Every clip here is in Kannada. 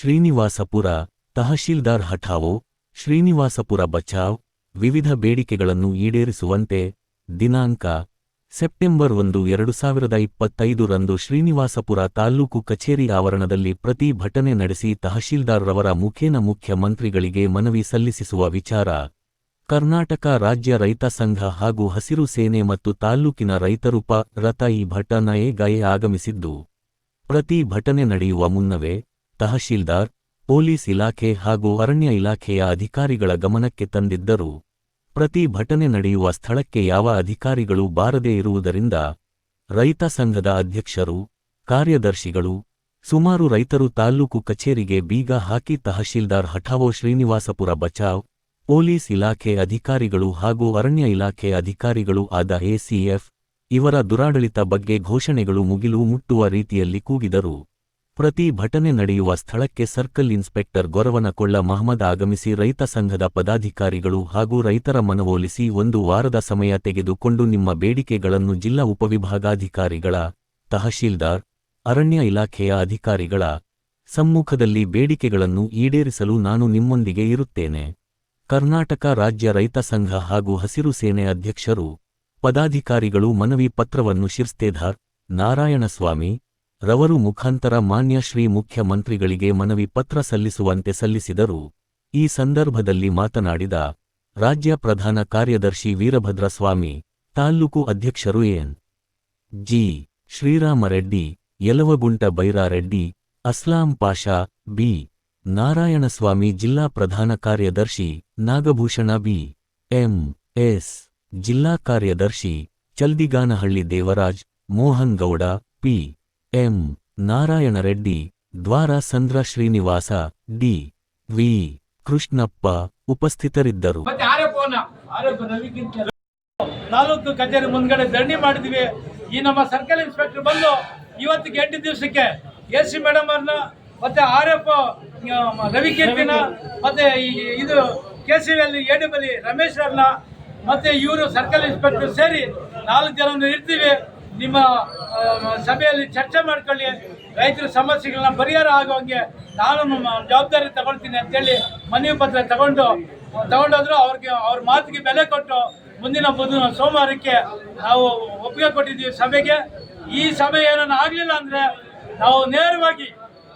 ಶ್ರೀನಿವಾಸಪುರ ತಹಶೀಲ್ದಾರ್ ಹಠಾವೋ, ಶ್ರೀನಿವಾಸಪುರ ಬಚಾವ್, ವಿವಿಧ ಬೇಡಿಕೆಗಳನ್ನು ಈಡೇರಿಸುವಂತೆ ದಿನಾಂಕ ಸೆಪ್ಟೆಂಬರ್ ಒಂದು, ಎರಡು ಸಾವಿರದ ಇಪ್ಪತ್ತೈದರಂದು ಶ್ರೀನಿವಾಸಪುರ ತಾಲ್ಲೂಕು ಕಚೇರಿ ಆವರಣದಲ್ಲಿ ಪ್ರತಿಭಟನೆ ನಡೆಸಿ ತಹಶೀಲ್ದಾರ್ರವರ ಮುಖೇನ ಮುಖ್ಯಮಂತ್ರಿಗಳಿಗೆ ಮನವಿ ಸಲ್ಲಿಸಿಸುವ ವಿಚಾರ. ಕರ್ನಾಟಕ ರಾಜ್ಯ ರೈತ ಸಂಘ ಹಾಗೂ ಹಸಿರು ಸೇನೆ ಮತ್ತು ತಾಲ್ಲೂಕಿನ ರೈತರು ಪ ರತ ಈ ಭಟನೆಗೆ ಗಯೆ ಆಗಮಿಸಿದ್ದು. ಪ್ರತಿಭಟನೆ ನಡೆಯುವ ಮುನ್ನವೇ ತಹಶೀಲ್ದಾರ್, ಪೊಲೀಸ್ ಇಲಾಖೆ ಹಾಗೂ ಅರಣ್ಯ ಇಲಾಖೆಯ ಅಧಿಕಾರಿಗಳ ಗಮನಕ್ಕೆ ತಂದಿದ್ದರು ಪ್ರತಿಭಟನೆ ನಡೆಯುವ ಸ್ಥಳಕ್ಕೆ ಯಾವ ಅಧಿಕಾರಿಗಳು ಬಾರದೇ ಇರುವುದರಿಂದ ರೈತ ಸಂಘದ ಅಧ್ಯಕ್ಷರು, ಕಾರ್ಯದರ್ಶಿಗಳು, ಸುಮಾರು ರೈತರು ತಾಲ್ಲೂಕು ಕಚೇರಿಗೆ ಬೀಗ ಹಾಕಿ ತಹಶೀಲ್ದಾರ್ ಹಠಾವೋ ಶ್ರೀನಿವಾಸಪುರ ಬಚಾವ್, ಪೊಲೀಸ್ ಇಲಾಖೆ ಅಧಿಕಾರಿಗಳು ಹಾಗೂ ಅರಣ್ಯ ಇಲಾಖೆ ಅಧಿಕಾರಿಗಳು ಆದ ಎಸಿಎಫ್ ಇವರ ದುರಾಡಳಿತ ಬಗ್ಗೆ ಘೋಷಣೆಗಳು ಮುಗಿಲು ಮುಟ್ಟುವ ರೀತಿಯಲ್ಲಿ ಕೂಗಿದರು. ಪ್ರತಿಭಟನೆ ನಡೆಯುವ ಸ್ಥಳಕ್ಕೆ ಸರ್ಕಲ್ ಇನ್ಸ್ಪೆಕ್ಟರ್ ಗೊರವನಕೊಳ್ಳ ಮಹಮ್ಮದ್ ಆಗಮಿಸಿ ರೈತ ಸಂಘದ ಪದಾಧಿಕಾರಿಗಳು ಹಾಗೂ ರೈತರ ಮನವೊಲಿಸಿ ಒಂದು ವಾರದ ಸಮಯ ತೆಗೆದುಕೊಂಡು ನಿಮ್ಮ ಬೇಡಿಕೆಗಳನ್ನು ಜಿಲ್ಲಾ ಉಪವಿಭಾಗಾಧಿಕಾರಿಗಳ, ತಹಶೀಲ್ದಾರ್, ಅರಣ್ಯ ಇಲಾಖೆಯ ಅಧಿಕಾರಿಗಳ ಸಮ್ಮುಖದಲ್ಲಿ ಬೇಡಿಕೆಗಳನ್ನು ಈಡೇರಿಸಲು ನಾನು ನಿಮ್ಮೊಂದಿಗೆ ಇರುತ್ತೇನೆ. ಕರ್ನಾಟಕ ರಾಜ್ಯ ರೈತ ಸಂಘ ಹಾಗೂ ಹಸಿರು ಸೇನೆ ಅಧ್ಯಕ್ಷರು, ಪದಾಧಿಕಾರಿಗಳು ಮನವಿ ಪತ್ರವನ್ನು ಶಿರ್ಸ್ತೇಧಾರ್ ನಾರಾಯಣಸ್ವಾಮಿ ರವರು ಮುಖಾಂತರ ಮಾನ್ಯ ಶ್ರೀ ಮುಖ್ಯಮಂತ್ರಿಗಳಿಗೆ ಮನವಿ ಪತ್ರ ಸಲ್ಲಿಸುವಂತೆ ಸಲ್ಲಿಸಿದರು. ಈ ಸಂದರ್ಭದಲ್ಲಿ ಮಾತನಾಡಿದ ರಾಜ್ಯ ಪ್ರಧಾನ ಕಾರ್ಯದರ್ಶಿ ವೀರಭದ್ರಸ್ವಾಮಿ, ತಾಲ್ಲೂಕು ಅಧ್ಯಕ್ಷರು N. G. Sriramareddy, Yalavagunta Byrareddy, Aslam Pasha, B. Narayanaswamy, ಜಿಲ್ಲಾ ಪ್ರಧಾನ ಕಾರ್ಯದರ್ಶಿ ನಾಗಭೂಷಣ, ಬಿ. ಎಂ. ಎಸ್. ಜಿಲ್ಲಾ ಕಾರ್ಯದರ್ಶಿ Chaldiganahalli Devaraj Mohan Gowda P. M. Narayanareddy, Dwarasandra Srinivasa, D. V. Krishnappa ಉಪಸ್ಥಿತರಿದ್ದರು. ತಾಲೂಕು ಕಚೇರಿ ಮುಂದ್ಗಡೆ ಧರಣಿ ಮಾಡಿದ್ವಿ. ಈ ನಮ್ಮ ಸರ್ಕಲ್ ಇನ್ಸ್ಪೆಕ್ಟರ್ ಬಂದು ಇವತ್ತಿಗೆ ಎಂಟು ದಿವಸಕ್ಕೆ ಎಸ್ ಸಿ ಮೇಡಮ್ ಅವ್ರನ್ನ ಮತ್ತೆ ಆರ್ ಎಫ್ ರವಿಕೀರ್ತಿನ ಮತ್ತೆ ಇದು ಕೆ ಸಿ ಅಲ್ಲಿ ಎಡಿಬಲಿ ರಮೇಶ್ ಅವ್ರನ್ನ ಮತ್ತೆ ಇವರು ಸರ್ಕಲ್ ಇನ್ಸ್ಪೆಕ್ಟರ್ ಸೇರಿ ನಾಲ್ಕು ಜನ ಇರ್ತೀವಿ ನಿಮ್ಮ ಸಭೆಯಲ್ಲಿ ಚರ್ಚೆ ಮಾಡ್ಕೊಳ್ಳಿ. ರೈತರ ಸಮಸ್ಯೆಗಳನ್ನ ಪರಿಹಾರ ಆಗುವಂಗೆ ನಾನು ಜವಾಬ್ದಾರಿ ತಗೊಳ್ತೀನಿ ಅಂತೇಳಿ ಮನವಿ ಪತ್ರ ತಗೊಂಡು, ತಗೊಂಡೋದ್ರು ಅವ್ರಿಗೆ ಅವ್ರ ಮಾತಿಗೆ ಬೆಲೆ ಕೊಟ್ಟು ಮುಂದಿನ ಬುಧ ಸೋಮವಾರಕ್ಕೆ ನಾವು ಒಪ್ಪಿಗೆ ಕೊಟ್ಟಿದ್ದೀವಿ ಸಭೆಗೆ. ಈ ಸಭೆ ಏನನ್ನ ಆಗಲಿಲ್ಲ ಅಂದರೆ ನಾವು ನೇರವಾಗಿ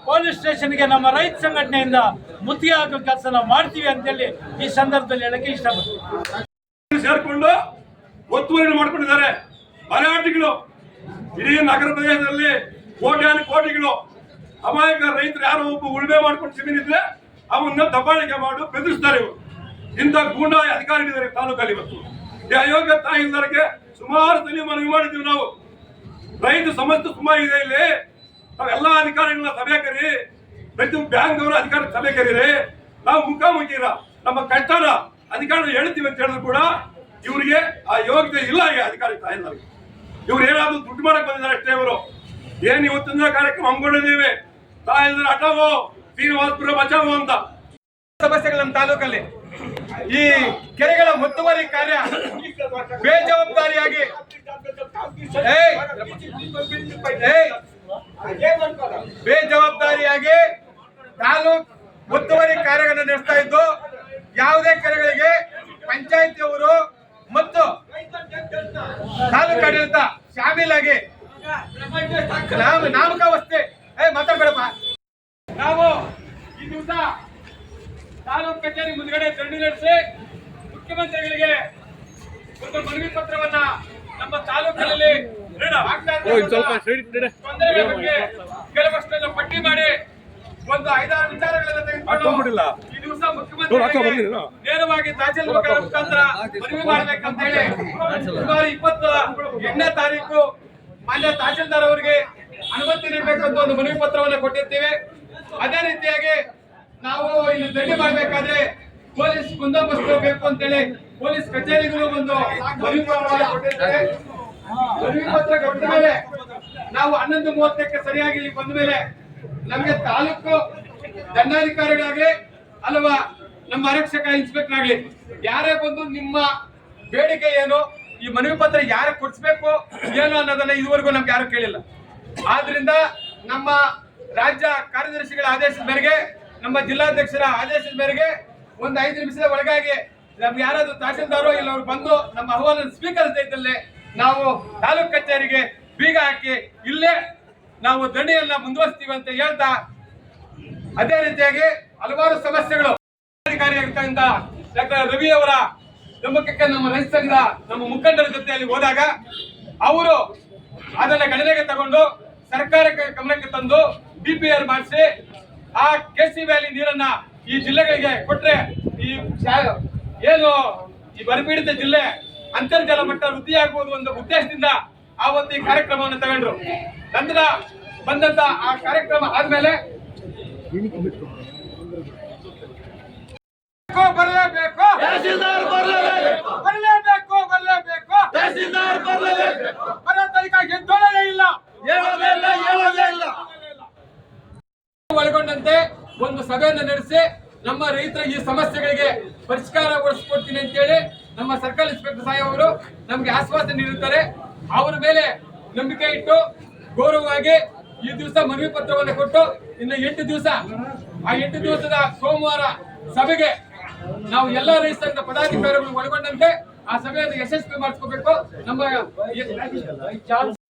ಪೊಲೀಸ್ ಸ್ಟೇಷನ್ಗೆ ನಮ್ಮ ರೈತ ಸಂಘಟನೆಯಿಂದ ಮುತ್ತಿಗೆ ಹಾಕೋ ಕೆಲಸ ನಾವು ಮಾಡ್ತೀವಿ ಅಂತೇಳಿ ಈ ಸಂದರ್ಭದಲ್ಲಿ ಹೇಳಕ್ಕೆ ಇಷ್ಟಪಡ್ತೀವಿ ಸೇರಿಕೊಂಡು ಒತ್ತುವರಿ ಮಾಡ್ಕೊಂಡಿದ್ದಾರೆ. ಮರಾಠಿಗಳು ಇಡೀ ನಗರ ಪ್ರದೇಶದಲ್ಲಿ ಕೋಟ್ಯಾನು ಕೋಟಿಗಳು ಅಮಾಯಕ ರೈತರು ಯಾರೋ ಒಬ್ಬ ಉಳುಮೆ ಮಾಡ್ಕೊಂಡು ಜಮೀನಿದ್ರೆ ಅವನ್ನ ದಬ್ಬಾಳಿಕೆ ಮಾಡು, ಬೆದರಿಸ್ತಾರೆ ಇವರು. ಇಂಥ ಗೂಂಡಾಯ ಅಧಿಕಾರಿಗಳಿದ್ದಾರೆ ತಾಲೂಕಲ್ಲಿ ಇವತ್ತು. ಈ ಅಯೋಗ್ಯ ಇಲ್ಲದಕ್ಕೆ ಸುಮಾರು ಸಲ ಮನವಿ ಮಾಡಿದ್ದೀವಿ ನಾವು. ರೈತ ಸಮಸ್ಯೆ ಸುಮಾರು ಇದೆ ಇಲ್ಲಿ. ನಾವೆಲ್ಲ ಅಧಿಕಾರಿಗಳನ್ನ ಸಭೆ ಕರಿ ಪ್ರತಿ ಬ್ಯಾಂಕ್ ಅವರ ಅಧಿಕಾರಿ ಸಭೆ ಕರೀರಿ. ನಾವು ಮುಖಾಮುಖಿರ ನಮ್ಮ ಕಷ್ಟನ ಅಧಿಕಾರಿಗಳು ಹೇಳ್ತೀವಿ ಅಂತ ಹೇಳಿದ್ರು ಕೂಡ ಇವರಿಗೆ ಆ ಯೋಗ್ಯತೆ ಇಲ್ಲ ಈ ಅಧಿಕಾರಿ ತಾಯಿಲ್ಲರಿಗೆ ಇವ್ರು ಏನಾದ್ರು ದುಡ್ಡು ಮಾಡಕ್ ಬಂದಿದ್ದಾರೆ ಅಷ್ಟೇ ಇವರು. ಏನ್ ಇವತ್ತಿನ ಕಾರ್ಯಕ್ರಮ ಹಮ್ಮಿಕೊಂಡಿದ್ದೀವಿ? ತಾಯಿಲ್ಲರ ಹಠವೋ ಶ್ರೀನಿವಾಸಪುರ ಬಚಾವೋ ಅಂತ. ಸಮಸ್ಯೆಗಳ ನಮ್ಮ ತಾಲೂಕಲ್ಲಿ. ಈ ಕೆರೆಗಳ ಮುತ್ತುವರಿ ಕಾರ್ಯ ಬೇಜವಾಬ್ದಾರಿಯಾಗಿ! ಬೇಜವಾಬ್ದಾರಿಯಾಗಿ ತಾಲೂಕ್ ಮುತ್ತುವರಿ ಕಾರ್ಯಗಳನ್ನು ನಡೆಸ್ತಾ ಇದ್ದು, ಯಾವುದೇ ಕೆರೆಗಳಿಗೆ ಪಂಚಾಯತಿಯವರು ಮತ್ತು ತಾಲೂಕು ನಾಮ ನಾಮಕಾವಸ್ಥೆ ಏ ಮಾತಾಡ್ಬೇಡಪ್ಪ. ನಾವು ಈ ದಿವಸ ತಾಲೂಕು ಕಚೇರಿ ಮುಂದ್ಗಡೆ ಧರಣಿ ನಡೆಸಿ ಮುಖ್ಯಮಂತ್ರಿಗಳಿಗೆ ಒಂದು ಮನವಿ ಪತ್ರವನ್ನ ನಮ್ಮ ತಾಲೂಕಿನಲ್ಲಿ ತೊಂದರೆಗಳ ಬಗ್ಗೆ ಕೆಲವಷ್ಟನ್ನು ಪಟ್ಟಿ ಮಾಡಿ ಒಂದು ಐದಾರು ವಿಚಾರಗಳನ್ನು ತೆಗೆದುಕೊಂಡು ಈ ದಿವಸ ಮುಖ್ಯಮಂತ್ರಿ ನೇರವಾಗಿ ತಹಸೀಲ್ದಾರ್ ಮುಖಾಂತರ ಮನವಿ ಮಾಡ್ಬೇಕಂತ ಹೇಳಿ ಸುಮಾರು ಇಪ್ಪತ್ತ ಎಂಟನೇ ತಾರೀಕು ಮಾನ್ಯ ತಹಸೀಲ್ದಾರ್ ಅವರಿಗೆ ಅನುಮತಿ ನೀಡಬೇಕಂತ ಒಂದು ಮನವಿ ಪತ್ರವನ್ನು ಕೊಟ್ಟಿರ್ತೀವಿ. ಅದೇ ರೀತಿಯಾಗಿ ನಾವು ಇಲ್ಲಿ ದಂಡಿ ಮಾಡಬೇಕಾದ್ರೆ ಪೊಲೀಸ್ ಬಂದೋಬಸ್ತ್ ಬೇಕು ಅಂತೇಳಿ ಪೊಲೀಸ್ ಕಚೇರಿಗಳು ಒಂದು ಮನವಿ ಪತ್ರವನ್ನು ಕೊಟ್ಟಿರ್ತಾರೆ. ಮನವಿ ಪತ್ರ ಕೊಟ್ಟ ಮೇಲೆ ನಾವು ಹನ್ನೊಂದು ಮೂವತ್ತಕ್ಕೆ ಸರಿಯಾಗಿ ಇಲ್ಲಿ ಬಂದ ಮೇಲೆ ನಮಗೆ ತಾಲೂಕು ದಂಡಾಧಿಕಾರಿಗಳಾಗ್ಲಿ ಅಲ್ವಾ ನಮ್ಮ ಆರಕ್ಷಕ ಇನ್ಸ್ಪೆಕ್ಟರ್ ಆಗ್ಲಿ, ಯಾರೇ ಬಂದು ನಿಮ್ಮ ಬೇಡಿಕೆ ಏನು, ಈ ಮನವಿ ಪತ್ರ ಯಾರು ಕೊಡಿಸ್ಬೇಕು, ಏನು ಅನ್ನೋದನ್ನ ಇದುವರೆಗೂ ನಮ್ಗೆ ಯಾರು ಕೇಳಿಲ್ಲ. ಆದ್ರಿಂದ ನಮ್ಮ ರಾಜ್ಯ ಕಾರ್ಯದರ್ಶಿಗಳ ಆದೇಶದ ಮೇರೆಗೆ, ನಮ್ಮ ಜಿಲ್ಲಾಧ್ಯಕ್ಷರ ಆದೇಶದ ಮೇರೆಗೆ ಒಂದು ಐದು ನಿಮಿಷದ ಒಳಗಾಗಿ ನಮ್ಗೆ ಯಾರಾದ್ರೂ ತಹಸೀಲ್ದಾರೋ ಇಲ್ಲ ಅವ್ರು ಬಂದು ನಮ್ಮ ಅಹವಾಲನ್ನು ಸ್ವೀಕರಿಸದೇ ಇದ್ದಲ್ಲಿ ನಾವು ತಾಲೂಕ್ ಕಚೇರಿಗೆ ಬೀಗ ಹಾಕಿ ಇಲ್ಲೇ ನಾವು ದಣಿಯನ್ನ ಮುಂದುವರಿಸ್ತೀವಿ ಅಂತ ಹೇಳ್ತಾ ಅದೇ ರೀತಿಯಾಗಿ ಹಲವಾರು ಸಮಸ್ಯೆಗಳು ಅಧಿಕಾರಿಯಾಗಿರ್ತಕ್ಕಂಥ ಡಾಕ್ಟರ್ ರವಿ ಅವರ ಗಮನಕ್ಕೆ ನಮ್ಮ ರೈತ ಸಂಘದ ನಮ್ಮ ಮುಖಂಡರ ಜೊತೆಯಲ್ಲಿ ಹೋದಾಗ ಅವರು ಅದನ್ನ ಗಣನೆಗೆ ತಗೊಂಡು ಸರ್ಕಾರಕ್ಕೆ ಗಮನಕ್ಕೆ ತಂದು ಡಿಪಿಆರ್ ಮಾಡಿಸಿ ಆ ಕೆಸಿ ವ್ಯಾಲಿ ನೀರನ್ನ ಈ ಜಿಲ್ಲೆಗಳಿಗೆ ಕೊಟ್ರೆ ಈ ಏನು ಈ ಬರಪೀಡಿತ ಜಿಲ್ಲೆ ಅಂತರ್ಜಲ ಮಟ್ಟ ವೃದ್ಧಿಯಾಗುವುದು ಒಂದು ಉದ್ದೇಶದಿಂದ ಆ ಒಂದು ಈ ಕಾರ್ಯಕ್ರಮವನ್ನು ತಗೊಂಡ್ರು. ನಂತರ ಬಂದಂತ ಆ ಕಾರ್ಯಕ್ರಮ ಆದ್ಮೇಲೆ ಬರಲೇಬೇಕು. ಬರಲೇಬೇಕು. ಬರಲೇಬೇಕು. ಒಳಗೊಂಡಂತೆ ಒಂದು ಸಭೆಯನ್ನು ನಡೆಸಿ ನಮ್ಮ ರೈತರ ಈ ಸಮಸ್ಯೆಗಳಿಗೆ ಪರಿಷ್ಕಾರಗೊಳಿಸ್ಕೊಡ್ತೀನಿ ಅಂತೇಳಿ ನಮ್ಮ ಸರ್ಕಲ್ ಇನ್ಸ್ಪೆಕ್ಟರ್ ಸಾಹೇಬ್ ಅವರು ನಮ್ಗೆ ಆಶ್ವಾಸನೆ ನೀಡುತ್ತಾರೆ. ಅವರ ಮೇಲೆ ನಂಬಿಕೆ ಇಟ್ಟು ಗೌರವವಾಗಿ ಈ ದಿವಸ ಮನವಿ ಪತ್ರವನ್ನು ಕೊಟ್ಟು ಇನ್ನು ಎಂಟು ದಿವಸ, ಆ ಎಂಟು ದಿವಸದ ಸೋಮವಾರ ಸಭೆಗೆ ನಾವು ಎಲ್ಲಾ ರೈತ ಪದಾಧಿಕಾರಿಗಳು ಒಳಗೊಂಡಂತೆ ಆ ಸಭೆಯನ್ನು ಯಶಸ್ವಿ ಮಾಡಿಸ್ಕೋಬೇಕು. ನಮ್ಮ